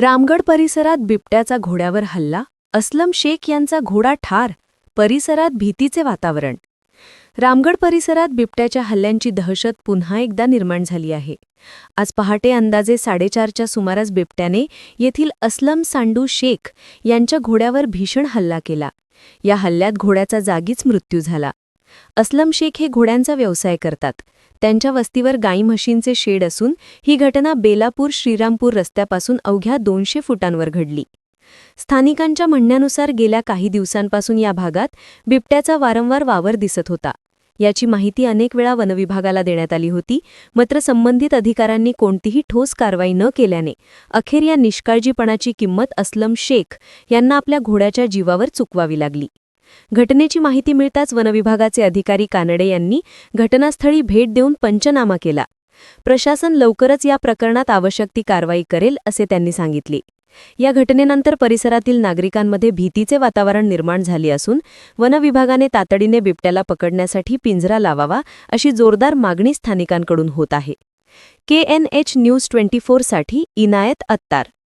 रामगड परिसरात बिबट्याचा घोड्यावर हल्ला अस्लम शेख यांचा घोडा ठार परिसरात भीतीचे वातावरण. रामगड परिसरात बिबट्याच्या हल्ल्यांची दहशत पुन्हा एकदा निर्माण झाली आहे. आज पहाटे अंदाजे साडेचारच्या सुमारास बिबट्याने येथील अस्लम सांडू शेख यांच्या घोड्यावर भीषण हल्ला केला. या हल्ल्यात घोड्याचा जागीच मृत्यू झाला. अस्लम शेख हे घोड्यांचा व्यवसाय करतात. त्यांच्या वस्तीवर गाई म्हशींचे शेड असून ही घटना बेलापूर श्रीरामपूर रस्त्यापासून अवघ्या दोनशे फुटांवर घडली. स्थानिकांच्या म्हणण्यानुसार गेल्या काही दिवसांपासून या भागात बिबट्याचा वारंवार वावर दिसत होता. याची माहिती अनेक वेळा वनविभागाला देण्यात आली होती मात्र संबंधित अधिकाऱ्यांनी कोणतीही ठोस कारवाई न केल्याने अखेर या निष्काळजीपणाची किंमत अस्लम शेख यांना आपल्या घोड्याच्या जीवावर चुकवावी लागली. घटनेची माहिती मिळताच वनविभागाचे अधिकारी कानडे यांनी घटनास्थळी भेट देऊन पंचनामा केला. प्रशासन लवकरच या प्रकरणात आवश्यक ती कारवाई करेल असे त्यांनी सांगितले. या घटनेनंतर परिसरातील नागरिकांमध्ये भीतीचे वातावरण निर्माण झाले असून वनविभागाने तातडीने बिबट्याला पकडण्यासाठी पिंजरा लावावा अशी जोरदार मागणी स्थानिकांकडून होत आहे. K N H news twenty फोरसाठी Inayat Attar.